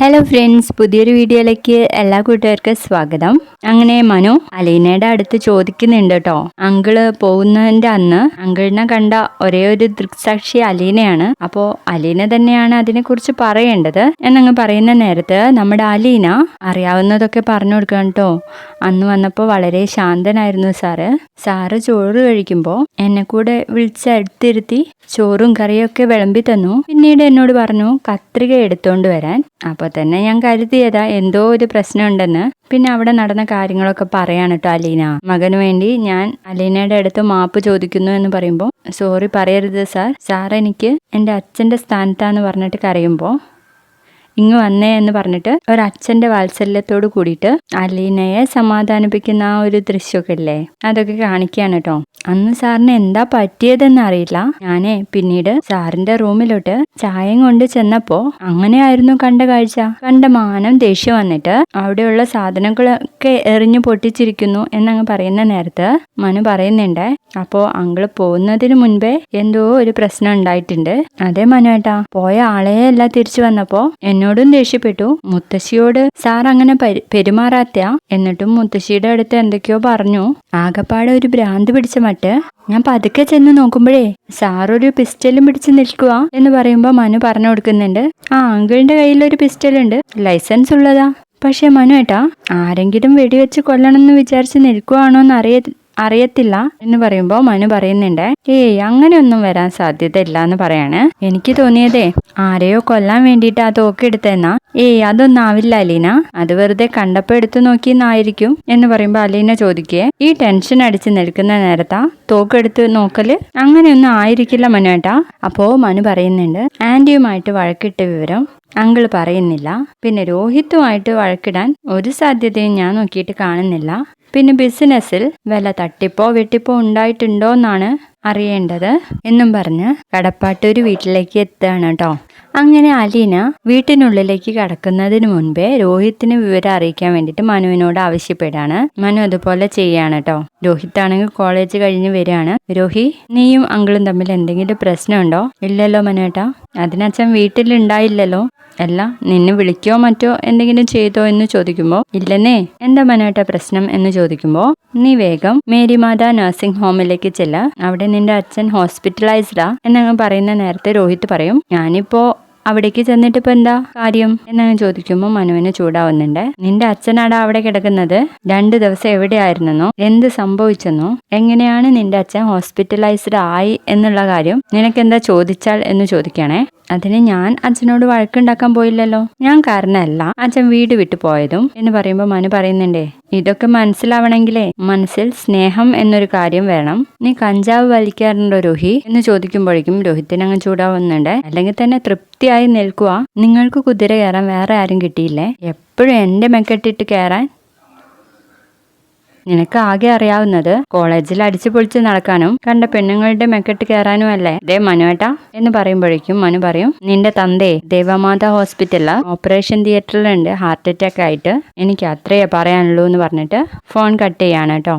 Hello friends പുതിയൊരു വീഡിയോയിലേക്ക് എല്ലാ കൂട്ടുകാർക്കും സ്വാഗതം. അങ്ങനെ മനു അലീനയുടെ അടുത്ത് ചോദിക്കുന്നുണ്ട് കേട്ടോ അങ്കിൾ പോകുന്നതിന്റെ അന്ന് അങ്കിളിനെ കണ്ട ഒരേ ഒരു ദൃക്സാക്ഷി അലീനയാണ്. അപ്പോ അലീന തന്നെയാണ് അതിനെക്കുറിച്ച് പറയേണ്ടത്. എന്നങ്ങ് പറയുന്ന നേരത്ത് നമ്മുടെ അലീന അറിയാവുന്നതൊക്കെ പറഞ്ഞു കൊടുക്കണം കേട്ടോ അന്ന് വന്നപ്പോൾ വളരെ ശാന്തനായിരുന്നു സാറ്. സാറ് ചോറ് കഴിക്കുമ്പോൾ എന്നെ കൂടെ വിളിച്ചടുത്തിരുത്തി ചോറും കറിയൊക്കെ വിളമ്പി തന്നു. പിന്നീട് എന്നോട് പറഞ്ഞു കത്രിക എടുത്തോണ്ട് വരാൻ. അപ്പൊ തന്നെ ഞാൻ കരുതിയതാ എന്തോ ഒരു പ്രശ്നമുണ്ടെന്ന്. പിന്നെ അവിടെ നടന്ന കാര്യങ്ങളൊക്കെ പറയാണ് കേട്ടോ അലീന. മകന് വേണ്ടി ഞാൻ അലീനയുടെ അടുത്ത് മാപ്പ് ചോദിക്കുന്നു എന്ന് പറയുമ്പോൾ സോറി പറയരുത് സാർ. സാർ എനിക്ക് എന്റെ അച്ഛന്റെ സ്ഥാനത്താന്ന് പറഞ്ഞിട്ട് കരയുമ്പോൾ ഇങ്ങ് വന്നേ എന്ന് പറഞ്ഞിട്ട് ഒരു ഒരച്ഛന്റെ വാത്സല്യത്തോട് കൂടിയിട്ട് അലീനയെ സമാധാനിപ്പിക്കുന്ന ആ ഒരു ദൃശ്യമൊക്കെ ഇല്ലേ? അതൊക്കെ കാണിക്കുകയാണ് കേട്ടോ. അന്ന് സാറിന് എന്താ പറ്റിയതെന്ന് അറിയില്ല. ഞാനേ പിന്നീട് സാറിന്റെ റൂമിലോട്ട് ചായയും കൊണ്ട് ചെന്നപ്പോ അങ്ങനെയായിരുന്നു കണ്ട കാഴ്ച. കണ്ട മാനം ദേഷ്യം വന്നിട്ട് അവിടെയുള്ള സാധനങ്ങളൊക്കെ എറിഞ്ഞു പൊട്ടിച്ചിരിക്കുന്നു എന്നങ്ങ് പറയുന്ന നേരത്ത് മനു പറയുന്നുണ്ട് അപ്പോ അങ്കിൾ പോകുന്നതിന് മുൻപേ എന്തോ ഒരു പ്രശ്നം ഉണ്ടായിട്ടുണ്ട്. അതേ മനുവേട്ടാ പോയ ആളെയല്ല തിരിച്ചു വന്നപ്പോ. എന്നോടും ദേഷ്യപ്പെട്ടു. മുത്തശ്ശിയോട് സാർ അങ്ങനെ പരി- പെരുമാറാത്ത എന്നിട്ടും മുത്തശ്ശിയുടെ അടുത്ത് എന്തൊക്കെയോ പറഞ്ഞു. ആകപ്പാടെ ഒരു ഭ്രാന്ത് പിടിച്ച മട്ട്. ഞാൻ പതുക്കെ ചെന്ന് നോക്കുമ്പോഴേ സാർ ഒരു പിസ്റ്റലും പിടിച്ച് നിൽക്കുക എന്ന് പറയുമ്പോ മനു പറഞ്ഞു കൊടുക്കുന്നുണ്ട്. ആ അങ്കിളിന്റെ കയ്യിൽ ഒരു പിസ്റ്റലുണ്ട്. ലൈസൻസ് ഉള്ളതാ. പക്ഷെ മനു ഏട്ടാ ആരെങ്കിലും വെടിവെച്ച് കൊല്ലണമെന്ന് വിചാരിച്ച് നിൽക്കുവാണോന്ന് അറിയ അറിയത്തില്ല എന്ന് പറയുമ്പോൾ മനു പറയുന്നുണ്ട് ഏയ് അങ്ങനെയൊന്നും വരാൻ സാധ്യതയില്ല എന്ന് പറയാണ്. എനിക്ക് തോന്നിയതേ ആരെയോ കൊല്ലാൻ വേണ്ടിയിട്ട് ആ തോക്ക് എടുത്തെന്നാ? ഏയ് അതൊന്നും ആവില്ല അലീന. അത് വെറുതെ കണ്ടപ്പോ എടുത്തു നോക്കിയെന്നായിരിക്കും എന്ന് പറയുമ്പോൾ അലീന ചോദിക്കേ ഈ ടെൻഷൻ അടിച്ച് നിൽക്കുന്ന നേരത്താ തോക്കെടുത്ത് നോക്കൽ? അങ്ങനെയൊന്നും ആയിരിക്കില്ല മനുവേട്ടാ അപ്പോ മനു പറയുന്നുണ്ട് ആന്റിയുമായിട്ട് വഴക്കിട്ട വിവരം അങ്കിൾ പറയുന്നില്ല. പിന്നെ രോഹിത്തുമായിട്ട് വഴക്കിടാൻ ഒരു സാധ്യതയും ഞാൻ നോക്കിയിട്ട് കാണുന്നില്ല. പിന്നെ ബിസിനസ്സിൽ വില തട്ടിപ്പോ വെട്ടിപ്പോ ഉണ്ടായിട്ടുണ്ടോ എന്നാണ് അറിയേണ്ടത് എന്നും പറഞ്ഞ് കടപ്പാട്ടൂര് വീട്ടിലേക്ക് എത്തുകയാണ് കേട്ടോ. അങ്ങനെ അലീന വീട്ടിനുള്ളിലേക്ക് കടക്കുന്നതിന് മുൻപേ രോഹിത്തിന് വിവരം അറിയിക്കാൻ വേണ്ടിയിട്ട് മനുവിനോട് ആവശ്യപ്പെടുകയാണ്. മനു അതുപോലെ ചെയ്യാണ് കേട്ടോ. രോഹിത് ആണെങ്കിൽ കോളേജ് കഴിഞ്ഞ് വരികയാണ്. രോഹി നീയും അങ്കിളും തമ്മിൽ എന്തെങ്കിലും പ്രശ്നമുണ്ടോ? ഇല്ലല്ലോ മനുവേട്ടാ അതിനച്ഛൻ വീട്ടിലുണ്ടായില്ലല്ലോ. അല്ല നിന്നെ വിളിക്കോ മറ്റോ എന്തെങ്കിലും ചെയ്തോ എന്ന് ചോദിക്കുമ്പോൾ ഇല്ലെന്നേ എന്താ മനോട്ട പ്രശ്നം എന്ന് ചോദിക്കുമ്പോൾ നീ വേഗം മേരിമാത നഴ്സിംഗ് ഹോമിലേക്ക് ചെല്ല. അവിടെ നിന്റെ അച്ഛൻ ഹോസ്പിറ്റലൈസ്ഡാ എന്നങ്ങ് പറയുന്ന നേരത്തെ രോഹിത് പറയും ഞാനിപ്പോ അവിടേക്ക് ചെന്നിട്ട് ഇപ്പൊ എന്താ കാര്യം? എന്നങ്ങ് ചോദിക്കുമ്പോൾ മനുവിന് ചൂടാവുന്നുണ്ട്. നിന്റെ അച്ഛനാടാ അവിടെ കിടക്കുന്നത്? രണ്ട് ദിവസം എവിടെയായിരുന്നെന്നോ? എന്ത് സംഭവിച്ചെന്നോ? എങ്ങനെയാണ് നിന്റെ അച്ഛൻ ഹോസ്പിറ്റലൈസ്ഡ് ആയി എന്നുള്ള കാര്യം? നിനക്കെന്താ ചോദിച്ചാൽ? എന്ന് ചോദിക്കണേ. അതിന് ഞാൻ അച്ഛനോട് വഴക്കുണ്ടാക്കാൻ പോയില്ലല്ലോ. ഞാൻ കാരണമല്ല അച്ഛൻ വീട് വിട്ടു പോയതും എന്ന് പറയുമ്പോൾ മനു പറയുന്നുണ്ടേ ഇതൊക്കെ മനസ്സിലാവണമെങ്കിലേ മനസ്സിൽ സ്നേഹം എന്നൊരു കാര്യം വേണം. നീ കഞ്ചാവ് വലിക്കാറുണ്ടോ രോഹി? എന്ന് ചോദിക്കുമ്പോഴേക്കും രോഹിത്തിന് അങ്ങ് ചൂടാവുന്നുണ്ട്. അല്ലെങ്കിൽ തന്നെ തൃപ്തിയായി നിൽക്കുക നിങ്ങൾക്ക് കുതിര കയറാൻ വേറെ ആരും കിട്ടിയില്ലേ? എപ്പോഴും എന്റെ മെക്കെട്ടിട്ട് കയറാൻ നിനക്ക് ആകെ അറിയാവുന്നത് കോളേജിൽ അടിച്ചു പൊളിച്ച് നടക്കാനും കണ്ട പെണ്ണുങ്ങളുടെ മെക്കെട്ട് കയറാനും അല്ലേ? ദേ മനുവേട്ട. എന്ന് പറയുമ്പോഴേക്കും മനു പറയും നിന്റെ തന്തേ ദേവമാത ഹോസ്പിറ്റലിൽ. ഓപ്പറേഷൻ തിയേറ്ററിലുണ്ട്. ഹാർട്ട് അറ്റാക്ക് ആയിട്ട്. എനിക്ക് അത്രയേ പറയാനുള്ളൂ എന്ന് പറഞ്ഞിട്ട് ഫോൺ കട്ട് ചെയ്യാണ് കേട്ടോ.